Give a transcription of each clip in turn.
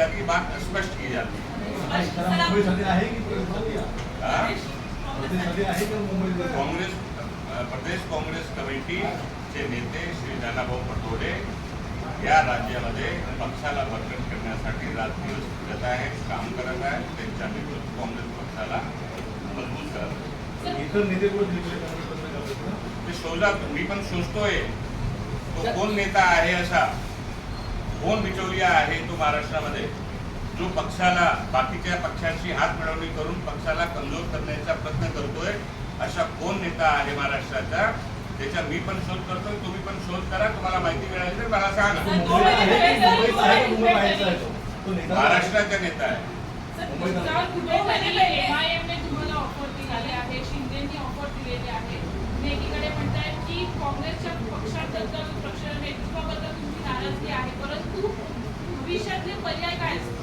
जाती बात स्पष्ट की जाती? हाँ? काँग्रेस प्रदेश काँग्रेस कमिटीचे नेते श्री नानाभाऊ पटोले या राज्यामध्ये पक्षाला बळकट करण्यासाठी रात्रदिवस फिरत आहेत काम करत आहेत. त्यांच्या नेतृत्व काँग्रेस पक्षाला मजबूत करत? ते शोधा मी पण शोधतोय. तो कोण नेता आहे असा? कोण बिचौलिया आहे तो महाराष्ट्रामध्ये. जो पक्षाला बाकीच्या पक्षांशी हात मिळवणी करून पक्षाला कमजोर करण्याचा प्रयत्न करतोय असा कोण नेता आहे महाराष्ट्राचा. त्याचा मी पण शोध करतोय तुम्ही पण शोध करा तुम्हाला माहिती मिळाली तर मला सांगा. मुंबईत आहे की मुंबईत आहे की मुंबई बाहेरचा आहे तो? तो नेता महाराष्ट्राचा नेता आहे एमआयएमने तुम्हाला ऑफर दिलेली आहे शिंदेनी ऑफर दिलेली आहे तुम्ही एकीकडे म्हणताय की काँग्रेसच्या पक्षाबद्दल पक्ष नेतृत्वाबद्दल तुमची नाराजगी आहे परंतु भविष्यातले पर्याय काय असतील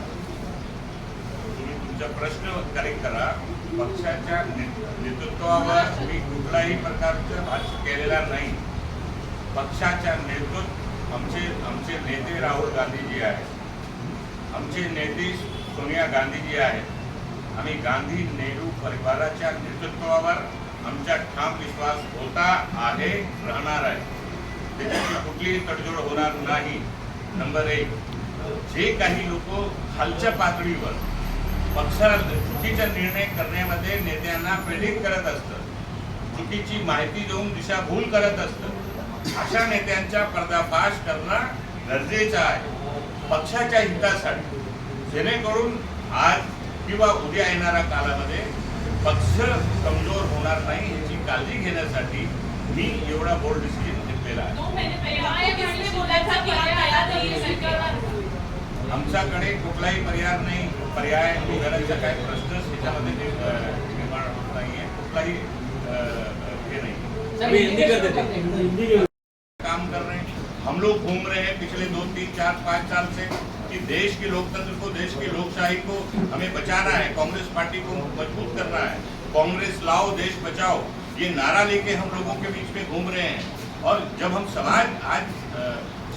तुम्ही तुमचा प्रश्न करेक्ट करा. पक्षाच्या नेतृत्वावर मी कुठलाही प्रकारचं भाष्य केलेला नाही. पक्षाच्या नेतृत्व आमचे आमचे नेते राहुल गांधीजी आहेत. आमचे नेते सोनिया गांधीजी आहेत. आम्ही गांधी नेहरू परिवाराच्या नेतृत्वावर आमचा ठाम विश्वास होता आहे राहणार आहे. त्याच्याची कुठलीही तडजोड होणार नाही. नंबर एक जे काही लोक खालच्या पातळीवर पक्षाला चुकीचा निर्णय करण्यामध्ये नेत्यांना प्रेरित करत असतं. चुकीची माहिती देऊन दिशाभूल करत असतं. अशा नेत्यांचा पर्दाफाश करणं गरजेचं आहे. पक्षाच्या हितासाठी. जेणेकरून आज किंवा उद्या येणाऱ्या काळामध्ये पक्ष कमजोर होणार नाही याची काळजी घेण्यासाठी मी एवढा बोल्ड डिसिजन घेतलेला आहे. आमच्याकडे कुठलाही पर्याय नाही. पर्याय निघाल्याचा काही प्रश्नच अं, निर्माण होत नाहीये कुठलाही अं, हे नाही। अभी हिंदी कर देते काम कर रहे हैं हम लोग घूम रहे हैं पिछले दो तीन चार पाँच साल से कि देश के लोकतंत्र को देश की लोकशाही को हमें बचाना है कांग्रेस पार्टी को मज़बूत करना है। कांग्रेस लाओ देश बचाओ ये नारा लेके हम लोगों के बीच में घूम रहे हैं। और जब हम समाज आज अ,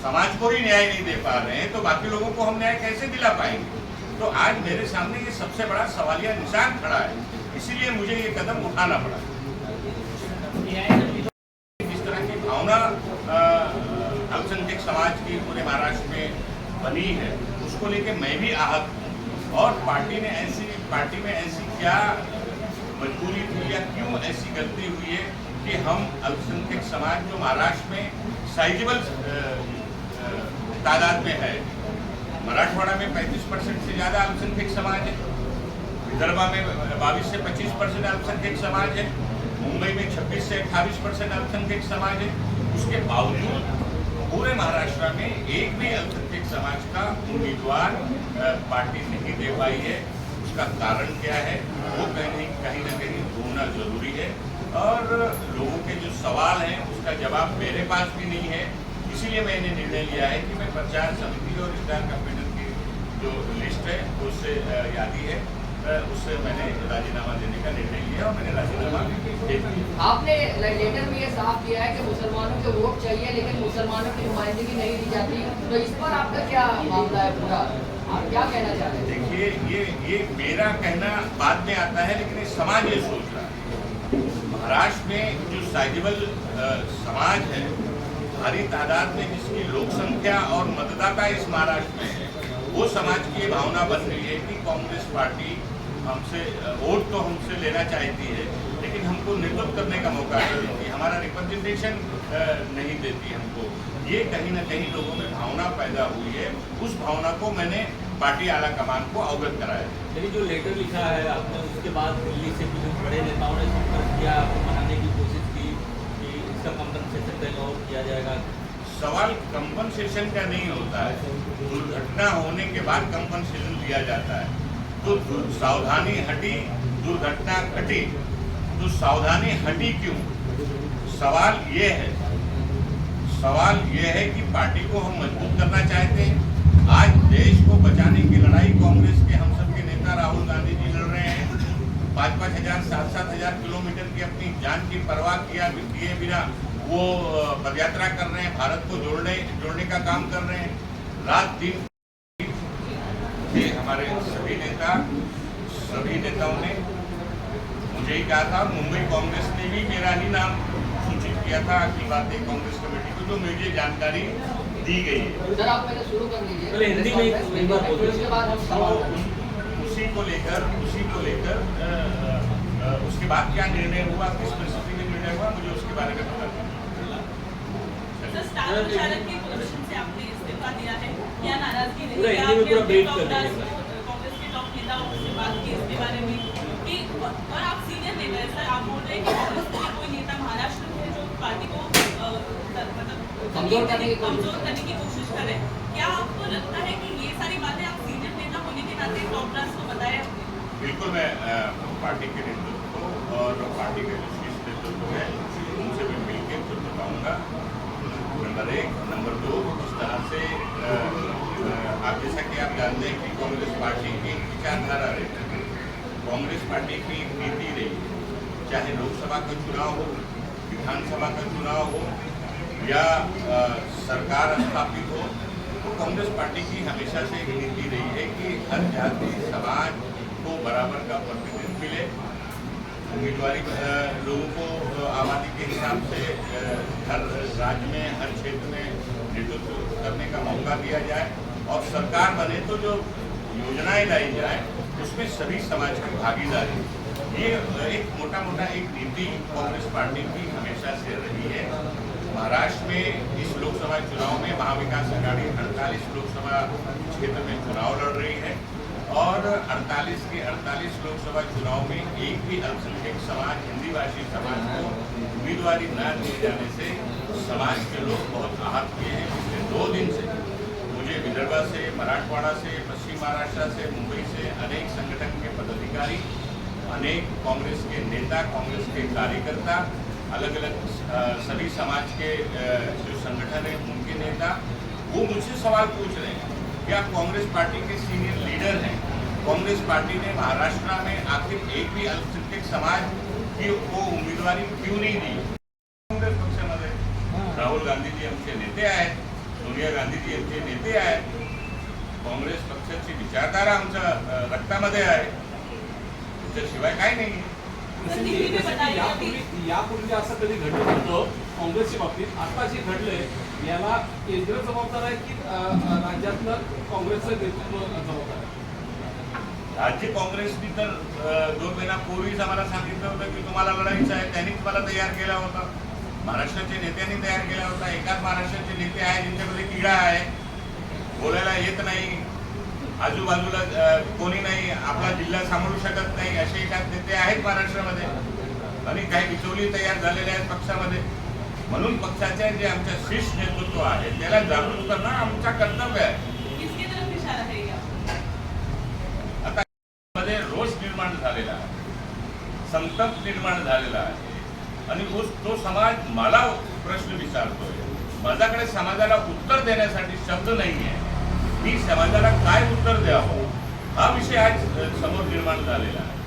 समाज को ही न्याय नहीं दे पा रहे हैं तो बाकी लोगों को हम न्याय कैसे दिला पाएँगे? तो आज मेरे सामने ये सबसे बड़ा सवालिया निशान खड़ा है। इसीलिए मुझे ये कदम उठाना पड़ा। जिस तरह की भावना अल्पसंख्यक समाज की पूरे महाराष्ट्र में बनी है। उसको लेके मैं भी आहत हूँ। और पार्टी ने ऐसी, पार्टी में ऐसी क्या मजबूरी थी या क्यों ऐसी गलती हुई है कि हम अल्पसंख्यक समाज जो महाराष्ट्र में साइजेबल तादाद में है मराठवाड़ा में 35 परसेंट से ज़्यादा अल्पसंख्यक समाज है। विदर्भा में बाईस से 25 परसेंट अल्पसंख्यक समाज है। मुंबई में 26 से 28 परसेंट अल्पसंख्यक समाज है। उसके बावजूद पूरे महाराष्ट्र में एक भी अल्पसंख्यक समाज का उम्मीदवार पार्टी नहीं दे पाई है। उसका कारण क्या है? वो कहीं कहीं ना कहीं ढूंढना ज़रूरी है। और लोगों के जो सवाल हैं, उसका जवाब मेरे पास भी नहीं है। इसीलिए मैंने निर्णय लिया है कि मैं प्रचार समिति और स्टार कैंपेनर की जो लिस्ट है उससे यादी है उससे मैंने राजीनामा देने का निर्णय लिया और मैंने राजीनामा आपने लेटर में ये साफ़ किया है कि मुसलमानों के वोट चाहिए लेकिन मुसलमानों की नुमाइंदगी नहीं दी जाती। तो इस पर आपका क्या मामला है पूरा? आप क्या कहना चाहते हैं? देखिए ये ये मेरा कहना बाद में आता है लेकिन समाज ये सोच रहा है। महाराष्ट्र में जो साइजेबल समाज है भारी तादाद में जिसकी लोक संख्या और मतदाता इस महाराष्ट्र में है। वो समाज की भावना बन रही है कि कांग्रेस पार्टी हमसे, वोट तो हमसे लेना चाहती है, लेकिन हमको नेतृत्व करने का मौका नहीं देती, हमारा रिप्रेजेंटेशन नहीं देती हमको। ये कहीं ना कहीं लोगों में भावना पैदा हुई है। उस भावना को मैंने पार्टी आला कमान को अवगत कराया। लेकिन जो लेटर लिखा है आपने, उसके बाद दिल्ली से कुछ बड़े नेताओं ने संपर्क किया आपको मनाने की कोशिश की कि इसका और किया जाएगा। सवाल कंपनसेशन का नहीं होता है। दुर्घटना होने के बाद कंपनसेशन दिया जाता है। तो सावधानी हटी, दुर्घटना घटी। तो सावधानी हटी क्यों? सवाल ये है। सवाल ये है कि पार्टी को हम मज़बूत करना चाहते हैं। आज देश को बचाने की लड़ाई कांग्रेस के, हम सबके नेता राहुल गांधी जी लड़ रहे हैं। पाँच पाँच हज़ार सात सात हज़ार किलोमीटर की अपनी जान की परवाह किया किए बिना वो अ, पदयात्रा कर रहे हैं भारत को जोड़ने जोड़ने का काम कर रहे हैं। रात दिन थे हमारे सभी नेता सभी नेताओं ने मुझे ही कहा था मुंबई कांग्रेस ने भी मेरा ही नाम सूचित किया था अखिल भारतीय कांग्रेस कमेटी को जो मुझे जानकारी दी गई है। सर आप पहले शुरू कर लीजिए हिंदी में एक- एक बार उसके बाद हम तो उसी को लेकर उसी को लेकर उसके बाद क्या निर्णय हुआ किस परिस्थिति में निर्णय हुआ मुझे उसके बारे में पूरा हिंदी में पूरा अपने कर दीजिए कांग्रेस के टॉप नेताओं से बात की इसके बारे में कि और आप सीनियर नेता हैं सर आप बोल रहे हैं कि कांग्रेस के कोई नेता महाराष्ट्र में जो पार्टी को मतलब कमज़ोर करने की कोशिश कमज़ोर करने की कोशिश कर रहे हैं। क्या आपको लगता है कि ये सारी बातें आप सीनियर नेता होने के नाते टॉप क्लास को बताया बिल्कुल मैं पार्टी के नेतृत्व को और पार्टी के शीर्ष नेतृत्व है उनसे मैं मिलकर बताऊँगा। नंबर एक। नंबर दो इस तरह से आप जैसा कि आप जानते हैं कि कांग्रेस पार्टी की विचारधारा रही कांग्रेस पार्टी की नीति रही चाहे लोकसभा का चुनाव हो विधानसभा का चुनाव हो या अ, सरकार स्थापित हो तो कांग्रेस पार्टी की हमेशा से एक नीति रही है कि हर जाति समाज को बराबर का प्रतिनिधित्व मिले। उम्मीदवारी लोगों को आबादी के हिसाब से हर राज्य में, हर क्षेत्र में नेतृत्व करने का मौका दिया जाए और सरकार बने तो जो योजनाएँ लाई जाए, उसमें सभी समाज की भागीदारी। ये एक मोटा मोटा एक नीति कांग्रेस पार्टी की हमेशा से रही है। महाराष्ट्र में इस लोकसभा चुनाव में महाविकास अघाड़ी 48 लोकसभा क्षेत्र में चुनाव लड़ रही है। और 48 के 48 लोकसभा चुनाव में एक भी अल्पसंख्यक समाज हिंदी भाषी समाज को उम्मीदवारी न दिए जाने से समाज के लोग बहुत आहत हुए हैं पिछले दो दिन से। मुझे विदर्भा से, मराठवाड़ा से, पश्चिम महाराष्ट्र से, मुंबई से अनेक संगठन के पदाधिकारी, अनेक कांग्रेस के नेता, कांग्रेस के कार्यकर्ता अलग अलग सभी समाज के जो संगठन है, उनके नेता, वो मुझसे सवाल पूछ रहे हैं। कि आप कांग्रेस पार्टी के सीनियर लीडर हैं? कांग्रेस पार्टी ने महाराष्ट्र में आखिर एक भी अल्पसंख्यक समाज की को उमेदवारी क्यों नाही दी? काँग्रेस पक्षामध्ये राहुल गांधीजी आमचे नेते आहेत सोनिया गांधीजी आमचे नेते आहेत काँग्रेस पक्षाची विचारधारा आमच्या रक्तामध्ये आहे त्याच्याशिवाय काय नाही यापूर्वी असं कधी घडलं नव्हतं काँग्रेसच्या बाबतीत. आता जे घडलंय याला केंद्र जबाबदार आहे की राज्यातलं काँग्रेसचं नेतृत्व जबाबदार आहे? राज्य काँग्रेसनी तर दोन महिन्यापूर्वीच आम्हाला सांगितलं होतं की तुम्हाला लढायचं आहे. त्यांनीच मला तयार केला होता. महाराष्ट्राच्या नेत्यांनी तयार केला होता. एकाच महाराष्ट्राचे नेते आहे ज्यांच्यामध्ये किडा आहे. बोलायला येत नाही. आजूबाजूला कोणी नाही आपला जिल्हा सांभाळू शकत नाही असे एकाच नेते आहेत महाराष्ट्रामध्ये. आणि काही बिचोली तयार झालेले आहेत पक्षामध्ये. म्हणून पक्षाचे जे आमच्या शीर्ष नेतृत्व आहे त्याला जागृत करणं आमचा कर्तव्य आहे. किसकी तरफ इशारा ये आपका? आता मध्ये रोष निर्माण झालेला आहे संताप निर्माण झालेला आहे. आणि तो तो समाज मला प्रश्न विचारतोय. माझ्याकडे समाजाला उत्तर देण्यासाठी शब्द नाही आहे मी समाजाला काय उत्तर द्यावं? हा विषय आज समोर निर्माण झालेला आहे.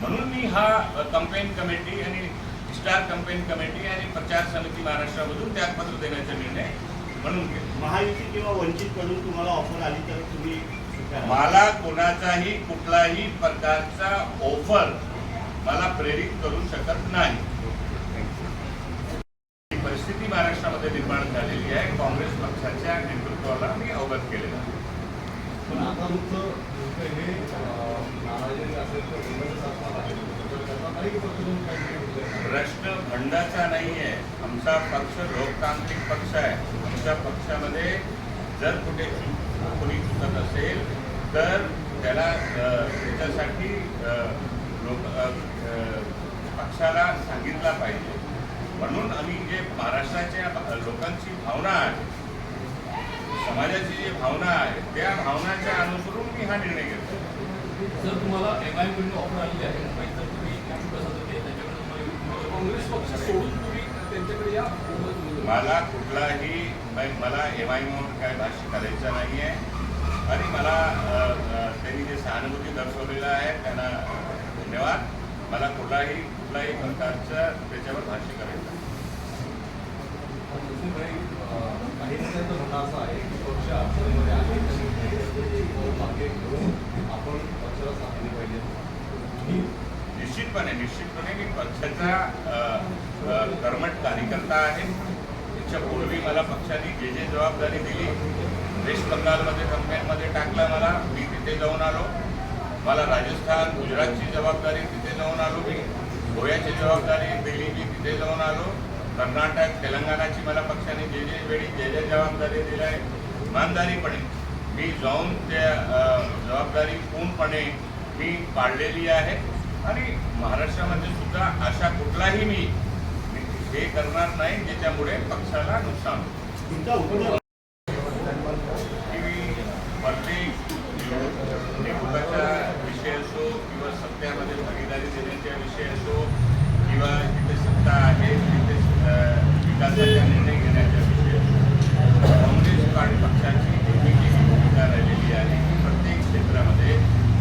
म्हणून मी हा कंपेन कमिटी आणि स्टार कंपेन कमिटी आणि प्रचार समिती महाराष्ट्रामधून त्यागपत्र देण्याचा निर्णय म्हणून घेतला. महायुती किंवा वंचित कडून तुम्हाला ऑफर आली तर तुम्ही. मला कोणाचाही कुठलाही प्रकारचा ऑफर मला प्रेरित करू शकत नाही. परिस्थिती महाराष्ट्रामध्ये निर्माण झालेली आहे. काँग्रेस पक्षाच्या नेतृत्वाला मी अवगत केलेलं आहे. पण आता तुमचं हे नाराजी असेल तर. प्रश्न खंडाचा नाही आहे. आमचा पक्ष लोकतांत्रिक पक्ष आहे. आमच्या पक्षामध्ये जर कुठे कोणी चुकत असेल तर त्याला त्याच्यासाठी लोक पक्षाला सांगितला पाहिजे. म्हणून आम्ही जे महाराष्ट्राच्या लोकांची भावना आहे समाजाची जी भावना आहे त्या भावनाच्या अनुसरून मी हा निर्णय घेतला. जर तुम्हाला एम आयकडून ऑफर आलेली आहे. मुंबईत तर तुम्ही त्याच्याकडे तुम्हाला काँग्रेस पक्ष सोडून तुम्ही त्यांच्याकडे या. मला कुठलाही मला एम आय म्हणून काय भाष्य करायचं नाही आहे आणि मला त्यांनी जे सहानुभूती दर्शवलेलं आहे त्यांना धन्यवाद. मला कुठलाही कुठल्याही प्रकारच्या त्याच्यावर भाष्य करायचं काही म्हणणं असं आहे की पक्ष अडचणीमध्ये आहे मागे घेऊन आपण पक्षाला साथ पाहिजे. निश्चितपणे निश्चितपणे मी पक्षाचा कर्मट कार्यकर्ता आहे. त्याच्या पूर्वी मला पक्षाने जे जे जबाबदारी दिली वेस्ट बंगालमध्ये कंपन्यांमध्ये टाकला मला मी तिथे जाऊन आलो. मला राजस्थान गुजरातची जबाबदारी तिथे जाऊन आलो मी. गोव्याची जबाबदारी दिली मी तिथे जाऊन आलो कर्नाटक तेलंगणाची मला पक्षाने जे जे वेळी जे जे जबाबदारी दिल्या आहे इमानदारीपणे मी जाऊन त्या जबाबदारी पूर्णपणे मी पाळलेली आहे आणि महाराष्ट्रामध्ये सुद्धा अशा कुठलाही मी मी हे करणार नाही ज्याच्यामुळे पक्षाला नुकसान होईल. तुमचा उमेदवार की प्रत्येक निवडणुकाचा विषय असो किंवा सत्यामध्ये भागीदारी देण्याचा विषय असो किंवा जिथे सत्ता आहे तिथे अ, विकासाचा निर्णय घेण्याचा विषय असो काँग्रेस पार्टी पक्षाची नेहमी जी भूमिका राहिलेली आहे की प्रत्येक क्षेत्रामध्ये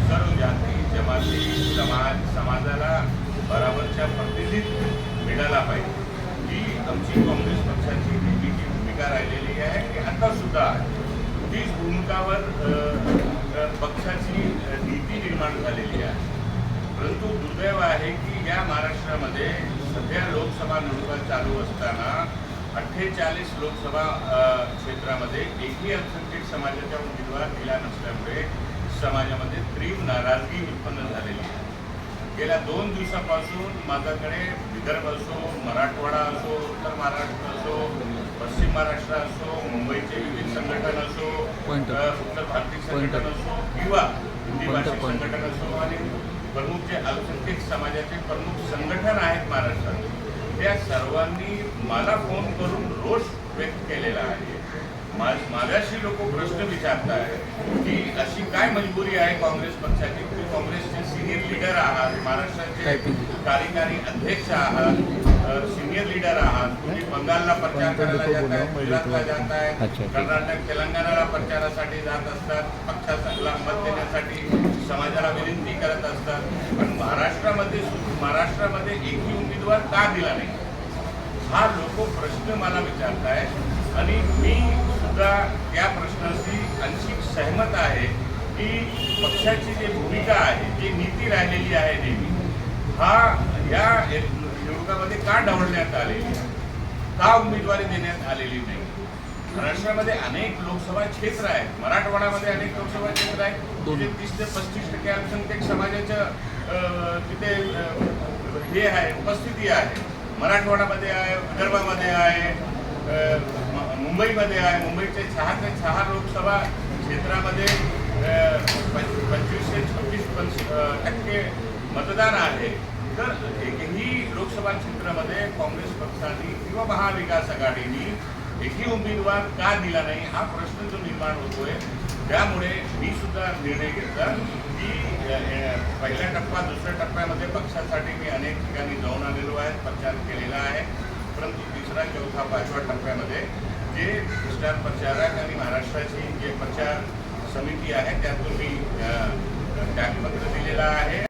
सर्व जाती जमाती समाज समाजाला बराबरच्या प्रतिनिधित्व मिळाला पाहिजे ही आमची काँग्रेस पक्षाची नेहमीची भूमिका राहिलेली आहे की आता सुद्धा आहे. तीच भूमिकावर अ, अ, पक्षाची अ, नीती निर्माण झालेली आहे परंतु दुर्दैव आहे की या महाराष्ट्रामध्ये सध्या लोकसभा निवडणुका चालू असताना अठ्ठेचाळीस लोकसभा क्षेत्रामध्ये एकही अल्पसंख्याक समाजाच्या उमेदवार दिला नसल्यामुळे समाजामध्ये तीव्र नाराजगी उत्पन्न झालेली आहे गेल्या दोन दिवसापासून माझ्याकडे विदर्भ असो मराठवाडा असो उत्तर महाराष्ट्र असो पश्चिम महाराष्ट्र असो मुंबईचे विविध संघटन असो उत्तर भारतीय. संघटन असो किंवा हिंदी भाषिक. संघटन असो आणि प्रमुख जे अल्पसंख्याक समाजाचे प्रमुख संघटन आहेत महाराष्ट्रात त्या सर्वांनी मला फोन करून रोष व्यक्त केलेला आहे. माझ्याशी लोक प्रश्न विचारत आहेत की अशी काय मजबुरी आहे काँग्रेस पक्षाची? तुम्ही काँग्रेसचे सिनियर लीडर आहात महाराष्ट्राचे. कार्यकारी अध्यक्ष आहात सिनियर लीडर आहात. तुम्ही बंगालला प्रचार करायला जात आहे गुजरातला जात आहे. कर्नाटक तेलंगणाला प्रचारासाठी जात असतात पक्षाला मत देण्यासाठी समाजाला विनंती करत असतात. पण महाराष्ट्रामध्ये सु- महाराष्ट्रामध्ये एकही उमेदवार का दिला नाही? हा लोक प्रश्न मला विचारत आहे आणि मी सुद्धा त्या प्रश्नाशी अंशिक सहमत आहे की पक्षाची जी भूमिका आहे जी नीती राहिलेली आहे नेहमी हा या निवडणुकामध्ये का ढवळण्यात आलेली का उमेदवारी देण्यात आलेली नाही? महाराष्ट्रामध्ये अनेक लोकसभा क्षेत्र आहेत. मराठवाड्यामध्ये अनेक लोकसभा क्षेत्र आहेत. तिथे तीस ते पस्तीस टक्के अल्पसंख्याक समाजाचं अं, तिथे हे आहे उपस्थिती आहे. मराठवाड्यामध्ये आहे विदर्भामध्ये आहे मुंबईमध्ये आहे. मुंबईचे सहा ते सहा लोकसभा क्षेत्रामध्ये पंचवीस ते अं, टक्के मतदान आहे. तर एकही लोकसभा क्षेत्रामध्ये काँग्रेस पक्षाने किंवा महाविकास आघाडीने एकही उमेदवार का दिला नाही हा प्रश्न जो निर्माण होतोय त्यामुळे मी सुद्धा निर्णय घेतला की पहिला पहिल्या टप्पा दुसऱ्या टप्प्यामध्ये पक्षासाठी मी अनेक ठिकाणी जाऊन आलेलो आहे प्रचार केलेला आहे. परंतु तिसरा चौथा पाचव्या टप्प्यामध्ये जे स्टार प्रचारक आणि महाराष्ट्राची जे प्रचार समिती आहे त्यातून मी त्यागपत्र दिलेला आहे.